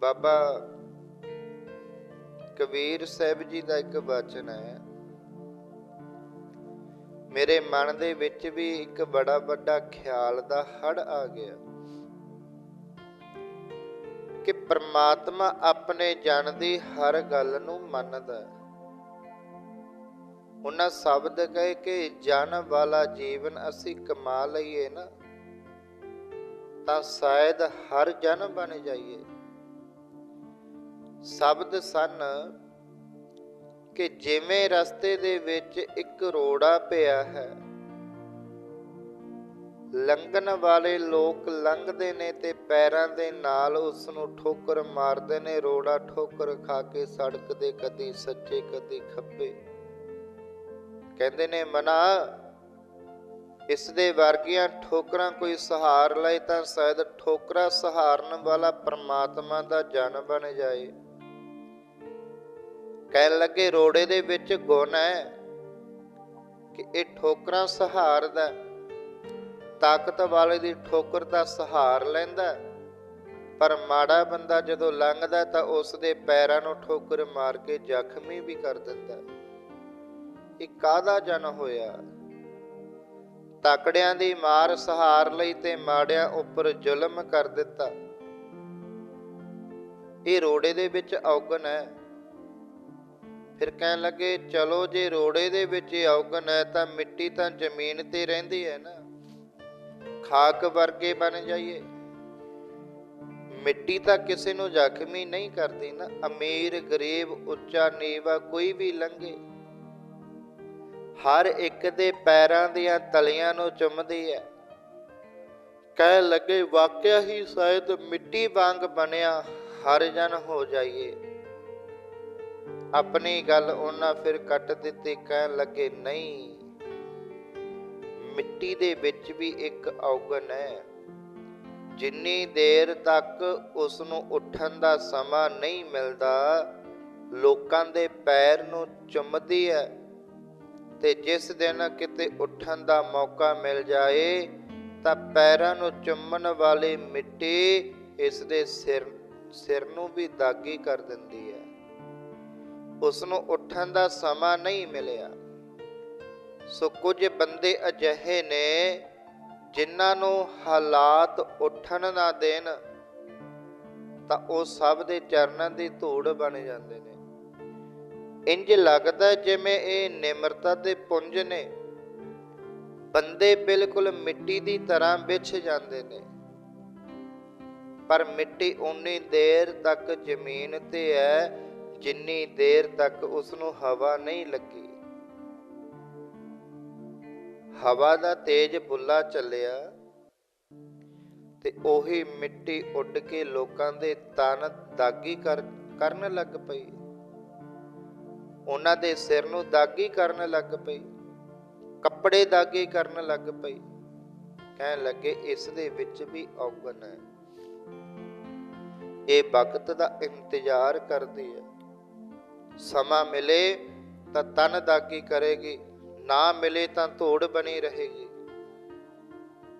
ਬਾਬਾ ਕਬੀਰ ਸਾਹਿਬ ਜੀ ਦਾ ਇੱਕ ਵਚਨ ਹੈ। ਮੇਰੇ ਮਨ ਦੇ ਵਿੱਚ ਵੀ ਇੱਕ ਬੜਾ ਵੱਡਾ ਖਿਆਲ ਦਾ ਹੜ ਆ ਗਿਆ ਕਿ ਪ੍ਰਮਾਤਮਾ ਆਪਣੇ ਜਨ ਦੀ ਹਰ ਗੱਲ ਨੂੰ ਮੰਨਦਾ ਹੈ। ਉਹਨਾਂ ਸ਼ਬਦ ਕਹੇ ਕਿ ਜਨ ਵਾਲਾ ਜੀਵਨ ਅਸੀਂ ਕਮਾ ਲਈਏ ਨਾ, ਤਾਂ ਸ਼ਾਇਦ ਹਰ ਜਨ ਬਣ ਜਾਈਏ। ਸ਼ਬਦ ਸਨ ਕਿ ਜਿਵੇਂ ਰਸਤੇ ਦੇ ਵਿੱਚ ਇੱਕ ਰੋੜਾ ਪਿਆ ਹੈ, ਲੰਘਣ ਵਾਲੇ ਲੋਕ ਲੰਘਦੇ ਨੇ ਤੇ ਪੈਰਾਂ ਦੇ ਨਾਲ ਉਸ ਨੂੰ ਠੋਕਰ ਮਾਰਦੇ ਨੇ, ਰੋੜਾ ਠੋਕਰ ਖਾ ਕੇ ਸੜਕ ਦੇ ਕਦੀ ਸੱਜੇ, ਕਦੀ ਖੱਬੇ। ਕਹਿੰਦੇ ਨੇ, ਮਨਾ, ਇਸ ਦੇ ਵਰਗੀਆਂ ਠੋਕਰਾਂ ਕੋਈ ਸਹਾਰ ਲਏ ਤਾਂ ਸ਼ਾਇਦ ਠੋਕਰਾ ਸਹਾਰਨ ਵਾਲਾ ਪ੍ਰਮਾਤਮਾ ਦਾ ਜਨ ਬਣ ਜਾਏ। ਕਹਿਣ ਲੱਗੇ, ਰੋੜੇ ਦੇ ਵਿੱਚ ਗੁਣ ਹੈ ਕਿ ਇਹ ਠੋਕਰਾਂ ਸਹਾਰਦਾ ਤਾਕਤ ਵਾਲੇ ਦੀ ਠੋਕਰ ਦਾ ਸਹਾਰ ਲੈਂਦਾ ਪਰ ਮਾੜਾ ਬੰਦਾ ਜਦੋਂ ਲੰਘਦਾ ਤਾਂ ਉਸ ਦੇ ਪੈਰਾਂ ਨੂੰ ਠੋਕਰ ਮਾਰ ਕੇ ਜ਼ਖਮੀ ਵੀ ਕਰ ਦਿੰਦਾ ਇਹ ਕਾਦਾ ਜਨ ਹੋਇਆ? ਤਕੜਿਆਂ ਦੀ ਮਾਰ ਸਹਾਰ ਲਈ ਤੇ ਮਾੜਿਆਂ ਉੱਪਰ ਜ਼ੁਲਮ ਕਰ ਦਿੱਤਾ। ਇਹ ਰੋੜੇ ਦੇ ਵਿੱਚ ਔਗਣ ਹੈ। ਫਿਰ ਕਹਿਣ ਲੱਗੇ, ਚਲੋ ਜੇ ਰੋੜੇ ਦੇ ਵਿੱਚ ਔਗਣ ਹੈ ਤਾਂ ਮਿੱਟੀ ਤਾਂ ਜ਼ਮੀਨ ਤੇ ਰਹਿੰਦੀ ਹੈ ਨਾ। ਖਾਕ ਵਰਗੇ ਬਣ ਜਾਈਏ। ਮਿੱਟੀ ਤਾਂ ਕਿਸੇ ਨੂੰ ਜ਼ਖਮੀ ਨਹੀਂ ਕਰਦੀ ਨਾ। ਅਮੀਰ, ਗਰੀਬ, ਉੱਚਾ, ਨੀਵਾ ਕੋਈ ਵੀ ਲੰਘੇ। ਹਰ ਇੱਕ ਦੇ ਪੈਰਾਂ ਦੀਆਂ ਤਲੀਆਂ ਨੂੰ ਚੁੰਮਦੀ ਹੈ। ਕਹਿ ਲੱਗੇ, ਵਾਕਿਆ ਹੀ ਸ਼ਾਇਦ ਮਿੱਟੀ ਵਾਂਗ ਬਣਿਆ। ਹਰ ਜਨ ਹੋ ਜਾਈਏ। ਆਪਣੀ ਗੱਲ ਉਹਨਾਂ ਫਿਰ ਕੱਟ ਦਿੱਤੀ, ਕਹਿਣ ਲੱਗੇ, ਨਹੀਂ, ਮਿੱਟੀ ਦੇ ਵਿੱਚ ਵੀ ਇੱਕ ਔਗਣ ਹੈ। ਜਿੰਨੀ ਦੇਰ ਤੱਕ ਉਸ ਨੂੰ ਉੱਠਣ ਦਾ ਸਮਾਂ ਨਹੀਂ ਮਿਲਦਾ, ਲੋਕਾਂ ਦੇ ਪੈਰ ਨੂੰ ਚੁੰਮਦੀ ਹੈ ਤੇ ਜਿਸ ਦਿਨ ਕਿਤੇ ਉੱਠਣ ਦਾ ਮੌਕਾ ਮਿਲ ਜਾਏ, ਤਾਂ ਪੈਰਾਂ ਨੂੰ ਚੁੰਮਣ ਵਾਲੀ ਮਿੱਟੀ ਇਸ ਦੇ ਸਿਰ ਸਿਰ ਨੂੰ ਵੀ ਦਾਗੀ ਕਰ ਦਿੰਦੀ ਉਸ ਨੂੰ ਉੱਠਣ ਦਾ ਸਮਾਂ ਨਹੀਂ ਮਿਲਿਆ। ਸੋ ਕੁਝ ਬੰਦੇ ਅਜਿਹੇ ਨੇ ਜਿਨ੍ਹਾਂ ਨੂੰ ਹਾਲਾਤ ਉੱਠਣ ਨਾ ਦੇਣ, ਤਾਂ ਉਹ ਸਭ ਦੇ ਚਰਨਾਂ ਦੀ ਧੂੜ ਬਣ ਜਾਂਦੇ ਨੇ। ਇੰਜ ਲੱਗਦਾ ਜਿਵੇਂ ਇਹ ਨਿਮਰਤਾ ਦੇ ਪੁੰਜ ਨੇ। ਬੰਦੇ ਬਿਲਕੁਲ ਮਿੱਟੀ ਦੀ ਤਰ੍ਹਾਂ ਵਿਛ ਜਾਂਦੇ ਨੇ। ਪਰ ਮਿੱਟੀ ਉਨੀ ਦੇਰ ਤੱਕ ਜ਼ਮੀਨ ਤੇ ਹੈ ਜਿੰਨੀ ਦੇਰ ਤੱਕ ਉਸ ਨੂੰ ਹਵਾ ਨਹੀਂ ਲੱਗੀ। ਹਵਾ ਦਾ ਤੇਜ ਬੁੱਲਾ ਚੱਲਿਆ ਤੇ ਉਹੀ ਮਿੱਟੀ ਉੱਡ ਕੇ ਲੋਕਾਂ ਦੇ ਤਨ ਦਾਗੀ ਕਰਨ ਲੱਗ ਪਈ। ਉਹਨਾਂ ਦੇ ਸਿਰ ਨੂੰ ਦਾਗੀ ਕਰਨ ਲੱਗ ਪਈ। ਕੱਪੜੇ ਦਾਗੇ ਕਰਨ ਲੱਗ ਪਈ। ਕਹਿਣ ਲੱਗੇ, ਇਸ ਦੇ ਵਿੱਚ ਵੀ ਔਗਣ ਹੈ। ਇਹ ਵਕਤ ਦਾ ਇੰਤਜ਼ਾਰ ਕਰਦੀ ਹੈ। ਸਮਾਂ ਮਿਲੇ ਤਾਂ ਤਨ ਦਾਗੀ ਕਰੇਗੀ, ਨਾ ਮਿਲੇ ਤਾਂ ਧੂੜ ਬਣੀ ਰਹੇਗੀ।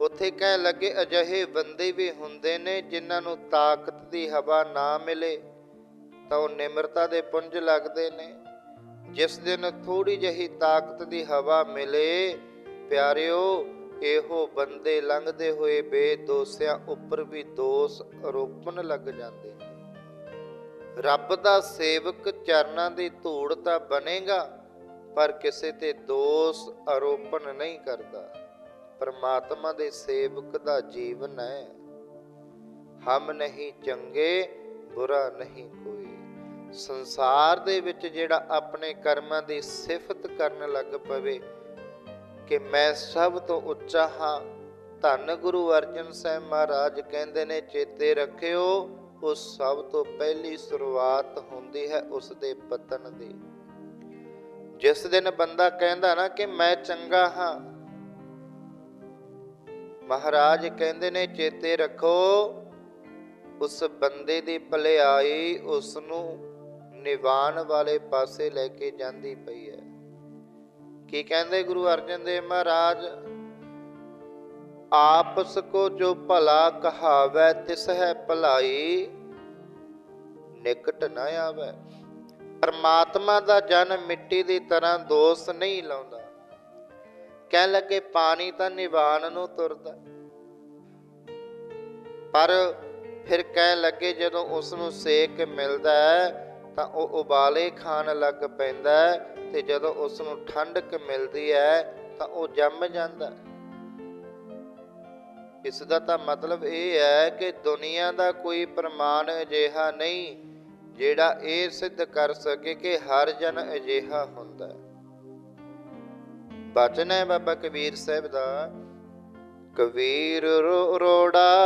ਉੱਥੇ ਕਹਿਣ ਲੱਗੇ, ਅਜਿਹੇ ਬੰਦੇ ਵੀ ਹੁੰਦੇ ਨੇ ਜਿਨ੍ਹਾਂ ਨੂੰ ਤਾਕਤ ਦੀ ਹਵਾ ਨਾ ਮਿਲੇ, ਤਾਂ ਉਹ ਨਿਮਰਤਾ ਦੇ ਪੁੰਜ ਲੱਗਦੇ ਨੇ। ਜਿਸ ਦਿਨ ਥੋੜੀ ਜਹੀ ਤਾਕਤ ਦੀ ਹਵਾ ਮਿਲੇ, ਪਿਆਰਿਓ, ਇਹੋ ਬੰਦੇ ਲੰਘਦੇ ਹੋਏ ਬੇਦੋਸਿਆਂ ਉੱਪਰ ਵੀ ਦੋਸ਼ ਆਰੋਪਣ ਲੱਗ ਜਾਂਦੇ। ਰੱਬ ਦਾ ਸੇਵਕ ਚਰਨਾਂ ਦੀ ਧੂੜ ਤਾਂ ਬਣੇਗਾ, ਪਰ ਕਿਸੇ ਤੇ ਦੋਸ਼ ਆਰੋਪਣ ਨਹੀਂ ਕਰਦਾ। ਪਰਮਾਤਮਾ ਦੇ ਸੇਵਕ ਦਾ ਜੀਵਨ ਹੈ। ਹਮ ਨਹੀਂ ਚੰਗੇ, ਬੁਰਾ ਨਹੀਂ ਕੋਈ। ਸੰਸਾਰ ਦੇ ਵਿੱਚ ਜਿਹੜਾ ਆਪਣੇ ਕਰਮਾਂ ਦੀ ਸਿਫਤ ਕਰਨ ਲੱਗ ਪਵੇ, ਕਿ ਮੈਂ ਸਭ ਤੋਂ ਉੱਚਾ ਹਾਂ। ਧੰਨ ਗੁਰੂ ਅਰਜਨ ਸਾਹਿਬ ਮਹਾਰਾਜ ਕਹਿੰਦੇ ਨੇ, ਚੇਤੇ ਰੱਖਿਓ ਉਸ ਸਭ ਤੋਂ ਪਹਿਲੀ ਸ਼ੁਰੂਆਤ ਹੁੰਦੀ ਹੈ ਉਸ ਦੇ ਪਤਨ ਦੀ। ਜਿਸ ਦਿਨ ਬੰਦਾ ਕਹਿੰਦਾ ਨਾ ਕਿ ਮੈਂ ਚੰਗਾ ਹਾਂ, ਮਹਾਰਾਜ ਕਹਿੰਦੇ ਨੇ, ਚੇਤੇ ਰੱਖੋ, ਉਸ ਬੰਦੇ ਦੀ ਭਲਾਈ ਉਸ ਨੂੰ ਨਿਵਾਨ ਵਾਲੇ ਪਾਸੇ ਲੈ ਕੇ ਜਾਂਦੀ ਪਈ ਹੈ। ਕੀ ਕਹਿੰਦੇ ਗੁਰੂ ਅਰਜਨ ਦੇਵ ਮਹਾਰਾਜ? ਆਪਸ ਕੋ ਜੋ ਭਲਾ ਕਹਾਵੈ, ਤਿਸ ਹੈ ਭਲਾਈ। ਨਿਕਟ ਨਾ ਆਵੇ। ਪਰਮਾਤਮਾ ਦਾ ਜਨ ਮਿੱਟੀ ਦੀ ਤਰ੍ਹਾਂ ਦੋਸ ਨਹੀਂ ਲਾਉਂਦਾ। ਕਹਿ ਲੱਗੇ, ਪਾਣੀ ਤਾਂ ਨਿਵਾਨ ਨੂੰ ਤੁਰਦਾ ਪਰ ਫਿਰ ਕਹਿ ਲੱਗੇ, ਜਦੋਂ ਉਸ ਨੂੰ ਸੇਕ ਮਿਲਦਾ ਤਾਂ ਉਹ ਉਬਾਲੇ ਖਾਣ ਲੱਗ ਪੈਂਦਾ ਤੇ ਜਦੋਂ ਉਸ ਨੂੰ ਠੰਡਕ ਮਿਲਦੀ ਹੈ, ਤਾਂ ਉਹ ਜੰਮ ਜਾਂਦਾ ਇਸ ਦਾ ਤਾਂ ਮਤਲਬ ਇਹ ਹੈ ਕਿ ਦੁਨੀਆ ਦਾ ਕੋਈ ਪ੍ਰਮਾਣ ਅਜਿਹਾ ਨਹੀਂ ਜਿਹੜਾ ਇਹ ਸਿੱਧ ਕਰ ਸਕੇ ਕਿ ਹਰ ਜਨ ਅਜਿਹਾ ਹੁੰਦਾ ਹੈ। ਬਚਨ ਹੈ ਬਾਬਾ ਕਬੀਰ ਸਾਹਿਬ ਦਾ, ਕਬੀਰ ਰੋ- ਰੋੜਾ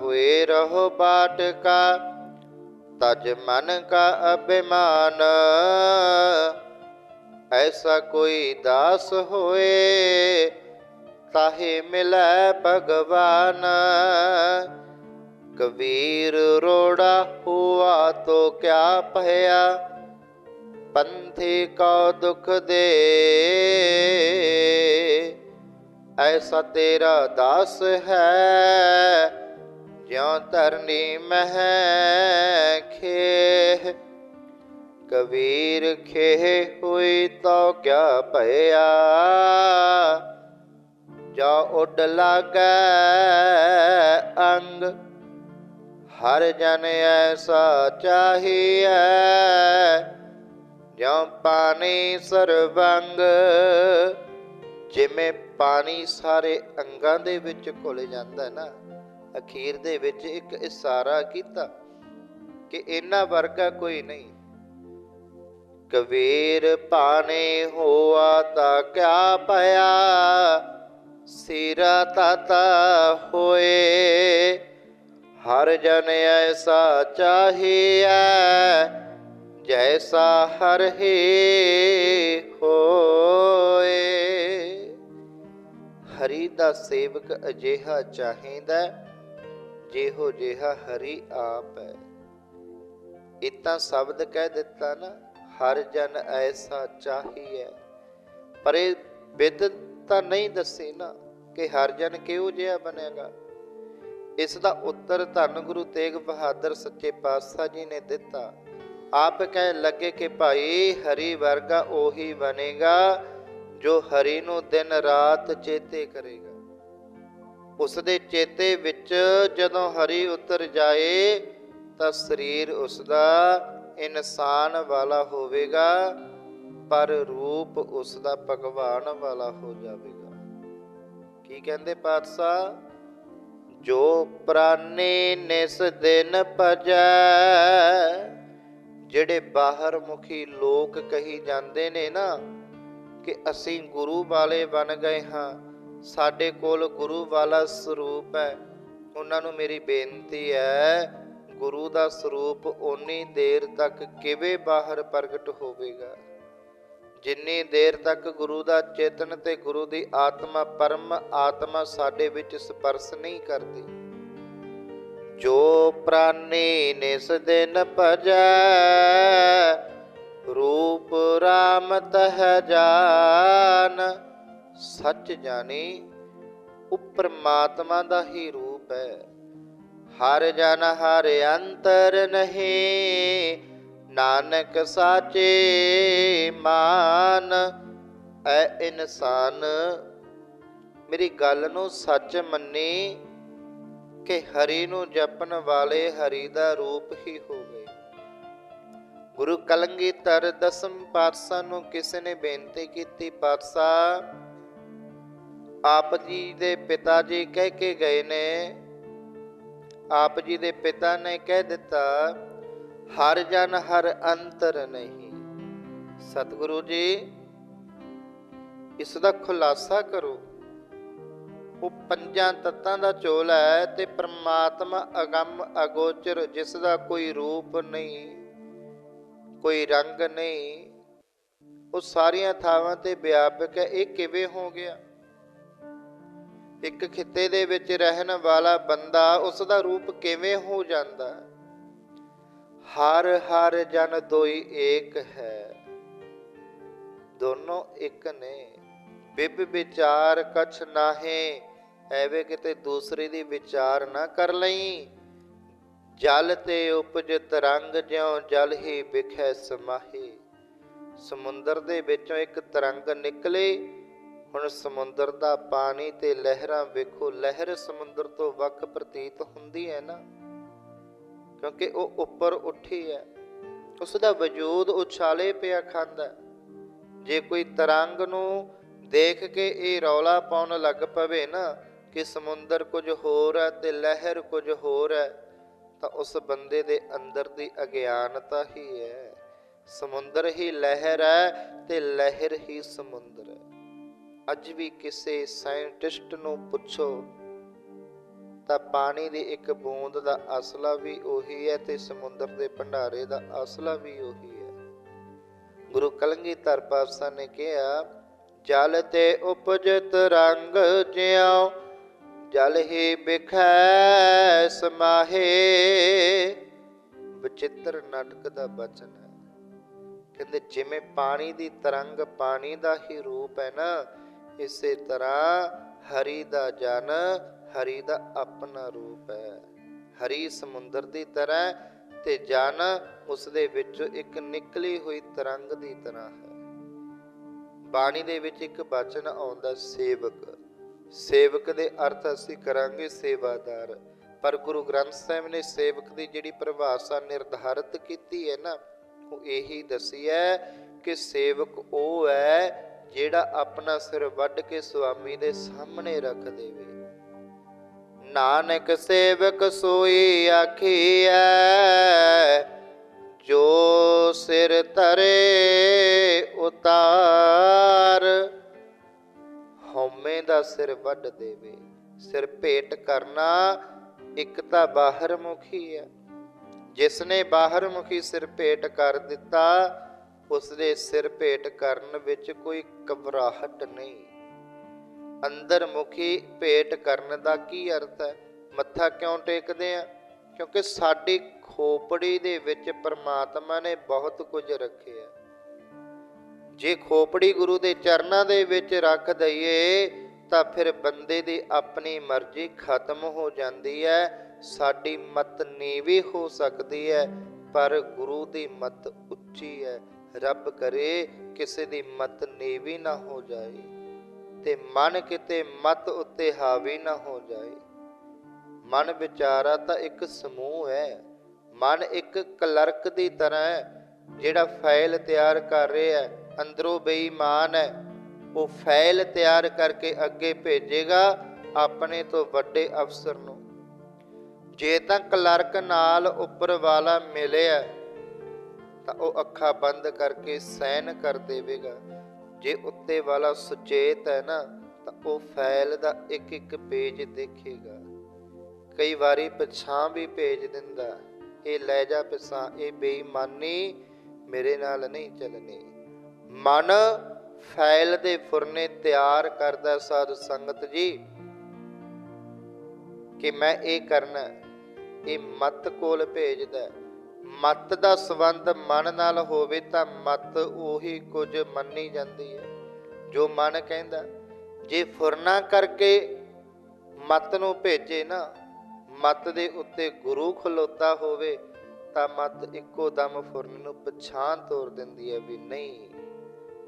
ਹੋਏ ਰਹੋ ਬਾਟ ਕਾ, ਤਜ ਮਨ ਕਾ ਅਭਿਮਾਨ। ਐਸਾ ਕੋਈ ਦਾਸ ਹੋਏ ਤਾਹੇ ਮਿਲੈ ਭਗਵਾਨ। ਕਬੀਰ ਰੋੜਾ ਹੁਆ ਤੋ ਕਿਆ ਭਇਆ। ਪੰਥੀ ਕੋ ਦੁਖ ਦੇ। ਐਸਾ ਤੇਰਾ ਦਾਸ ਹੈ, ਜਿਉ ਧਰਨੀ ਮਹਿ ਖੇ ਕਬੀਰ ਖੇ ਹੋਈ ਤੋ ਕਿਆ ਭਇਆ। ਜੋ ਉੱਡ ਲਾਗੈ ਅੰਗ, ਹਰ ਜਨ ਐਸਾ ਚਾਹੀਐ। ਜਿਉ ਪਾਣੀ ਸਰਬੰਗ ਜਿਵੇਂ ਪਾਣੀ ਸਾਰੇ ਅੰਗਾਂ ਦੇ ਵਿੱਚ ਘੁਲ ਜਾਂਦਾ ਨਾ, ਅਖੀਰ ਦੇ ਵਿੱਚ ਇੱਕ ਇਸ਼ਾਰਾ ਕੀਤਾ ਕਿ ਇਹਨਾਂ ਵਰਗਾ ਕੋਈ ਨਹੀਂ। ਕਬੀਰ ਪਾਣੇ ਹੋਆ ਤਾਂ ਕਿਆ ਭਇਆ ਸਿਰਾ ਤਾਤਾ ਹੋਏ, ਹਰ ਜਨ ਐਸਾ ਚਾਹੀਐ, ਜੈਸਾ ਹਰ ਹੀ ਹੋਏ। ਹਰੀ ਦਾ ਸੇਵਕ ਅਜਿਹਾ ਚਾਹੀਦਾ, ਜਿਹੋ ਜਿਹਾ ਹਰੀ ਆਪ ਹੈ। ਇਹ ਤਾਂ ਸ਼ਬਦ ਕਹਿ ਦਿੱਤਾ ਨਾ, ਹਰ ਜਨ ਐਸਾ ਚਾਹੀਏ ਪਰ ਇਹ ਬਿਦ ਤਾਂ ਨਹੀਂ ਦੱਸੇ ਨਾ ਕਿ ਹਰ ਜਨ ਕਿਹੋ ਜਿਹਾ ਬਣੇਗਾ ਇਸ ਦਾ ਉੱਤਰ ਧੰਨ ਗੁਰੂ ਤੇਗ ਬਹਾਦਰ ਸੱਚੇ ਪਾਤਸ਼ਾਹ ਜੀ ਨੇ ਦਿੱਤਾ। ਆਪ ਕਹਿ ਲੱਗੇ ਕਿ ਭਾਈ, ਹਰੀ ਵਰਗਾ ਉਹੀ ਬਣੇਗਾ, ਜੋ ਹਰੀ ਨੂੰ ਦਿਨ ਰਾਤ ਚੇਤੇ ਕਰੇਗਾ। ਉਸ ਦੇ ਚੇਤੇ ਵਿੱਚ ਜਦੋਂ ਹਰੀ ਉਤਰ ਜਾਏ, ਤਾਂ ਸਰੀਰ ਉਸ ਦਾ ਇਨਸਾਨ ਵਾਲਾ ਹੋਵੇਗਾ। ਪਰ ਰੂਪ ਉਸ ਦਾ ਭਗਵਾਨ ਵਾਲਾ ਹੋ ਜਾਵੇਗਾ। ਕੀ ਕਹਿੰਦੇ ਪਾਤਸ਼ਾਹ? ਜੋ ਪ੍ਰਾਨੇ ਨਿਸ ਦਿਨ ਭਜੈ, ਜਿਹੜੇ ਬਾਹਰ ਮੁਖੀ ਲੋਕ ਕਹੀ ਜਾਂਦੇ ਨੇ ਨਾ ਕਿ ਅਸੀਂ ਗੁਰੂ ਵਾਲੇ ਬਣ ਗਏ ਹਾਂ, ਸਾਡੇ ਕੋਲ ਗੁਰੂ ਵਾਲਾ ਸਰੂਪ ਹੈ। ਉਹਨਾਂ ਨੂੰ ਮੇਰੀ ਬੇਨਤੀ ਹੈ, ਗੁਰੂ ਦਾ ਸਰੂਪ ਓਨੀ ਦੇਰ ਤੱਕ ਕਿਵੇਂ ਬਾਹਰ ਪ੍ਰਗਟ ਹੋਵੇਗਾ? ਜਿੰਨੀ ਦੇਰ ਤੱਕ ਗੁਰੂ ਦਾ ਚੇਤਨ ਤੇ ਗੁਰੂ ਦੀ ਆਤਮਾ ਪਰਮ ਆਤਮਾ ਸਾਡੇ ਵਿੱਚ ਸਪਰਸ਼ ਨਹੀਂ ਕਰਦੀ, ਜੋ ਪ੍ਰਾਨੀ ਨਿਸ ਦਿਨ ਭਜੈ, ਰੂਪ ਰਾਮ ਤਹ ਜਾਨ। ਸੱਚ ਜਾਣੀ ਉਹ ਪ੍ਰਮਾਤਮਾ ਦਾ ਹੀ ਰੂਪ ਹੈ। ਹਰ ਜਨ ਹਰ ਅੰਤਰ ਨਹੀਂ ਨਾਨਕ ਸਾਚੇ ਮਾਨ, ਐ ਇਨਸਾਨ ਮੇਰੀ ਗੱਲ ਨੂੰ ਸੱਚ ਮੰਨੀ ਕਿ ਹਰੀ ਨੂੰ ਜਪਣ ਵਾਲੇ ਹਰੀ ਦਾ ਰੂਪ ਹੀ ਹੋ ਗਏ ਗੁਰੂ ਕਲੰਗੀਧਰ ਦਸਮ ਪਾਤਸ਼ਾਹ ਨੂੰ ਕਿਸੇ ਨੇ ਬੇਨਤੀ ਕੀਤੀ, ਪਾਤਸ਼ਾਹ, ਆਪ ਜੀ ਦੇ ਪਿਤਾ ਜੀ ਕਹਿ ਕੇ ਗਏ ਨੇ। ਆਪ ਜੀ ਦੇ ਪਿਤਾ ਨੇ ਕਹਿ ਦਿੱਤਾ ਹਰ ਜਨ ਹਰ ਅੰਤਰ ਨਹੀਂ। ਸਤਿਗੁਰੂ ਜੀ, ਇਸ ਦਾ ਖੁਲਾਸਾ ਕਰੋ। ਉਹ ਪੰਜਾਂ ਤੱਤਾਂ ਦਾ ਚੋਲ ਹੈ ਤੇ ਪ੍ਰਮਾਤਮਾ ਅਗੰਮ ਅਗੋਚਰ, ਜਿਸ ਦਾ ਕੋਈ ਰੂਪ ਨਹੀਂ, ਕੋਈ ਰੰਗ ਨਹੀਂ। ਉਹ ਸਾਰੀਆਂ ਥਾਵਾਂ ਤੇ ਵਿਆਪਕ ਹੈ। ਇਹ ਕਿਵੇਂ ਹੋ ਗਿਆ? ਇੱਕ ਖਿੱਤੇ ਦੇ ਵਿੱਚ ਰਹਿਣ ਵਾਲਾ ਬੰਦਾ ਉਸ ਦਾ ਰੂਪ ਕਿਵੇਂ ਹੋ ਜਾਂਦਾ? ਹੈ ਹਰ ਹਰ ਜਨ ਦੋਈ ਏਕ ਹੈ। ਦੋਨੋਂ ਇੱਕ ਨੇ। ਬਿਬ ਵਿਚਾਰ ਕਛ ਨਾਹੇ, ਐਵੇਂ ਕਿਤੇ ਦੂਸਰੇ ਦੀ ਵਿਚਾਰ ਨਾ ਕਰ ਲਈ। ਜਲ ਤੇ ਉਪਜ ਤਰੰਗ ਜਿਉ ਜਲ ਹੀ ਵਿਖੇ ਸਮਾਹੀ। ਸਮੁੰਦਰ ਦੇ ਵਿੱਚੋਂ ਇੱਕ ਤਰੰਗ ਨਿਕਲੇ। ਹੁਣ ਸਮੁੰਦਰ ਦਾ ਪਾਣੀ ਤੇ ਲਹਿਰਾਂ ਵੇਖੋ। ਲਹਿਰ ਸਮੁੰਦਰ ਤੋਂ ਵੱਖ ਪ੍ਰਤੀਤ ਹੁੰਦੀ ਹੈ ਨਾ। ਕਿਉਂਕਿ ਉਹ ਉੱਪਰ ਉੱਠੀ ਹੈ। ਉਸ ਦਾ ਵਜੂਦ ਉਛਾਲੇ ਪਿਆ ਖਾਂਦਾ ਜੇ ਕੋਈ ਤਰੰਗ ਨੂੰ ਦੇਖ ਕੇ ਇਹ ਰੌਲਾ ਪਾਉਣ ਲੱਗ ਪਵੇ ਨਾ ਕਿ ਸਮੁੰਦਰ ਕੁਝ ਹੋਰ ਹੈ ਤੇ ਲਹਿਰ ਕੁਝ ਹੋਰ ਹੈ, ਤਾਂ ਉਸ ਬੰਦੇ ਦੇ ਅੰਦਰ ਦੀ ਅਗਿਆਨਤਾ ਹੀ ਹੈ। ਸਮੁੰਦਰ ਹੀ ਲਹਿਰ ਹੈ ਤੇ ਲਹਿਰ ਹੀ ਸਮੁੰਦਰ ਹੈ। ਅੱਜ ਵੀ ਕਿਸੇ ਸਾਇੰਟਿਸਟ ਨੂੰ ਪੁੱਛੋ ਤਾਂ ਪਾਣੀ ਦੀ ਇੱਕ ਬੂੰਦ ਦਾ ਅਸਲਾ ਵੀ ਉਹੀ ਹੈ ਤੇ ਸਮੁੰਦਰ ਦੇ ਭੰਡਾਰੇ ਦਾ ਅਸਲਾ ਵੀ ਉਹੀ ਹੈ। ਗੁਰੂ ਕਲਗੀਧਰ ਪਾਤਸ਼ਾਹ ਨੇ ਕਿਹਾ, ਜਲ ਤੇ ਉਪਜਤ ਰੰਗ ਜਿਉ, ਜਲ ਹੀ ਬਿਖੈ ਸਮਾਹੇ। ਵਿਚਿੱਤਰ ਨਾਟਕ ਦਾ ਬਚਨ ਹੈ। ਕਹਿੰਦੇ, ਜਿਵੇਂ ਪਾਣੀ ਦੀ ਤਰੰਗ ਪਾਣੀ ਦਾ ਹੀ ਰੂਪ ਹੈ ਨਾ, ਇਸੇ ਤਰ੍ਹਾਂ ਹਰੀ ਦਾ ਜਨ ਹਰੀ ਦਾ ਆਪਣਾ ਰੂਪ ਹੈ। ਹਰੀ ਸਮੁੰਦਰ ਦੀ ਤਰ੍ਹਾਂ ਤੇ ਜਨ ਉਸ ਦੇ ਵਿੱਚੋਂ ਇੱਕ ਨਿਕਲੀ ਹੋਈ ਤਰੰਗ ਦੀ ਤਰ੍ਹਾਂ ਹੈ। ਬਾਣੀ ਦੇ ਵਿੱਚ ਇੱਕ ਬਚਨ ਆਉਂਦਾ, ਸੇਵਕ। ਸੇਵਕ ਦੇ ਅਰਥ ਅਸੀਂ ਕਰਾਂਗੇ ਸੇਵਾਦਾਰ। ਪਰ ਗੁਰੂ ਗ੍ਰੰਥ ਸਾਹਿਬ ਨੇ ਸੇਵਕ ਦੀ ਜਿਹੜੀ ਪਰਿਭਾਸ਼ਾ ਨਿਰਧਾਰਤ ਕੀਤੀ ਹੈ ਨਾ, ਉਹ ਇਹੀ ਦੱਸੀ ਹੈ ਕਿ ਸੇਵਕ ਉਹ ਹੈ ਜਿਹੜਾ ਆਪਣਾ ਸਿਰ ਵੱਢ ਕੇ ਸੁਆਮੀ ਦੇ ਸਾਹਮਣੇ ਰੱਖ ਦੇਵੇ। ਨਾਨਕ ਸੇਵਕ ਸੋਈ ਆਖੀਐ, ਜੋ ਸਿਰ ਧਰੇ ਉਤਾਰ। ਹਉਮੈ ਦਾ ਸਿਰ ਵੱਢ ਦੇਵੇ, ਸਿਰ ਭੇਟ ਕਰਨਾ ਇੱਕ ਤਾਂ ਬਾਹਰ ਮੁਖੀ ਹੈ ਜਿਸ ਨੇ ਬਾਹਰ ਮੁਖੀ ਸਿਰ ਭੇਟ ਕਰ ਦਿੱਤਾ ਉਸ ਦੇ ਸਿਰ ਭੇਟ ਕਰਨ ਵਿੱਚ ਕੋਈ ਘਬਰਾਹਟ ਨਹੀਂ। ਅੰਦਰ ਮੁਖੀ ਭੇਟ ਕਰਨ ਦਾ ਕੀ ਅਰਥ ਹੈ? ਮੱਥਾ ਕਿਉਂ ਟੇਕਦੇ ਆ? ਕਿਉਂਕਿ ਸਾਡੀ ਖੋਪੜੀ ਦੇ ਵਿੱਚ ਪਰਮਾਤਮਾ ਨੇ ਬਹੁਤ ਕੁਝ ਰੱਖਿਆ ਜੇ ਖੋਪੜੀ ਗੁਰੂ ਦੇ ਚਰਨਾਂ ਦੇ ਵਿੱਚ ਰੱਖ ਦਈਏ, ਤਾਂ ਫਿਰ ਬੰਦੇ ਦੀ ਆਪਣੀ ਮਰਜ਼ੀ ਖਤਮ ਹੋ ਜਾਂਦੀ ਹੈ। ਸਾਡੀ ਮਤ ਨੀਵੀਂ ਹੋ ਸਕਦੀ ਹੈ, ਪਰ ਗੁਰੂ ਦੀ ਮਤ ਉੱਚੀ ਹੈ। ਰੱਬ ਕਰੇ ਕਿਸੇ ਦੀ ਮਤ ਨੀਵੀਂ ਨਾ ਹੋ ਜਾਏ। ਤੇ ਮਨ ਕਿਤੇ ਮਤ ਉੱਤੇ ਹਾਵੀ ਨਾ ਹੋ ਜਾਏ। ਮਨ ਵਿਚਾਰਾ ਤਾਂ ਇੱਕ ਸਮੂਹ ਹੈ। ਮਨ ਇੱਕ ਕਲਰਕ ਦੀ ਤਰ੍ਹਾਂ ਹੈ, ਜਿਹੜਾ ਫਾਈਲ ਤਿਆਰ ਕਰ ਰਿਹਾ ਹੈ, ਅੰਦਰੋਂ ਬੇਈਮਾਨ ਹੈ। ਉਹ ਫਾਈਲ ਤਿਆਰ ਕਰਕੇ ਅੱਗੇ ਭੇਜੇਗਾ ਆਪਣੇ ਤੋਂ ਵੱਡੇ ਅਫਸਰ ਨੂੰ। ਜੇ ਤਾਂ ਕਲਰਕ ਨਾਲ ਉੱਪਰ ਵਾਲਾ ਮਿਲਿਆ, ਤਾਂ ਉਹ ਅੱਖਾਂ ਬੰਦ ਕਰਕੇ ਸਾਈਨ ਕਰ ਦੇਵੇਗਾ। ਜੇ ਉੱਤੇ ਵਾਲਾ ਸੁਚੇਤ ਹੈ ਨਾ, ਤਾਂ ਉਹ ਫਾਈਲ ਦਾ ਇੱਕ ਇੱਕ ਪੇਜ ਦੇਖੇਗਾ। ਕਈ ਵਾਰੀ ਪਛਾਂ ਵੀ ਭੇਜ ਦਿੰਦਾ ਇਹ ਲੈ ਜਾ ਪਿਛਾਂ ਇਹ ਬੇਈਮਾਨੀ ਮੇਰੇ ਨਾਲ ਨਹੀਂ ਚੱਲਣੀ। ਮਨ ਫਾਈਲ ਦੇ ਫੁਰਨੇ ਤਿਆਰ ਕਰਦਾ ਸਾਧ ਸੰਗਤ ਜੀ, ਕਿ ਮੈਂ ਇਹ ਕਰਨਾ ਇਹ ਮਤ ਕੋਲ ਭੇਜਦਾ ਮਤ ਦਾ ਸੰਬੰਧ ਮਨ ਨਾਲ ਹੋਵੇ ਤਾਂ ਮਤ ਉਹੀ ਕੁਝ ਮੰਨੀ ਜਾਂਦੀ ਹੈ। ਜੋ ਮਨ ਕਹਿੰਦਾ, ਜੇ ਫੁਰਨਾ ਕਰਕੇ ਮਤ ਨੂੰ ਭੇਜੇ ਨਾ, ਮਤ ਦੇ ਉੱਤੇ ਗੁਰੂ ਖਲੋਤਾ ਹੋਵੇ, ਤਾਂ ਮਤ ਇੱਕੋ ਦਮ ਫੁਰਨ ਨੂੰ ਪਛਾਣ ਤੋਰ ਦਿੰਦੀ ਹੈ ਵੀ ਨਹੀਂ,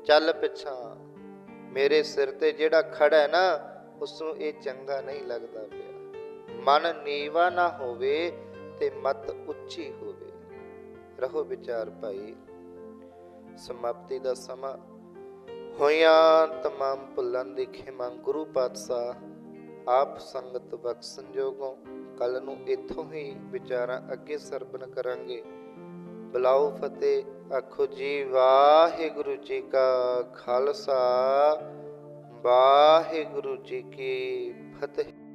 ਚੱਲ ਪਿਛਾਂ ਮੇਰੇ ਸਿਰ ਤੇ ਜਿਹੜਾ ਖੜਾ ਹੈ ਨਾ ਉਸ ਨੂੰ ਇਹ ਚੰਗਾ ਨਹੀਂ ਲੱਗਦਾ ਪਿਆ। ਮਨ ਨੀਵਾ ਨਾ ਹੋਵੇ ਤੇ ਮਤ ਉੱਚੀ ਹੋਵੇ। ਰਹੋ ਵਿਚਾਰ ਭਾਈ। ਸਮਾਪਤੀ ਦਾ ਸਮਾਂ ਹੋਇਆ ਤਮਾਮ ਭੁੱਲਾਂ ਦੀ ਖਿਮਾ ਗੁਰੂ ਪਾਤਸ਼ਾਹ ਆਪ ਸੰਗਤ ਬਖਸ਼ਣ ਜੋਗੋਂ ਕੱਲ ਨੂੰ ਇਥੋਂ ਹੀ ਵਿਚਾਰਾਂ ਅੱਗੇ ਸਰਬਨ ਕਰਾਂਗੇ। ਬਲਾਉ ਫਤਿਹ, ਆਖੋ ਜੀ ਵਾਹਿਗੁਰੂ ਜੀ ਕਾ ਖਾਲਸਾ, ਵਾਹਿਗੁਰੂ ਜੀ ਕੀ ਫਤਿਹ।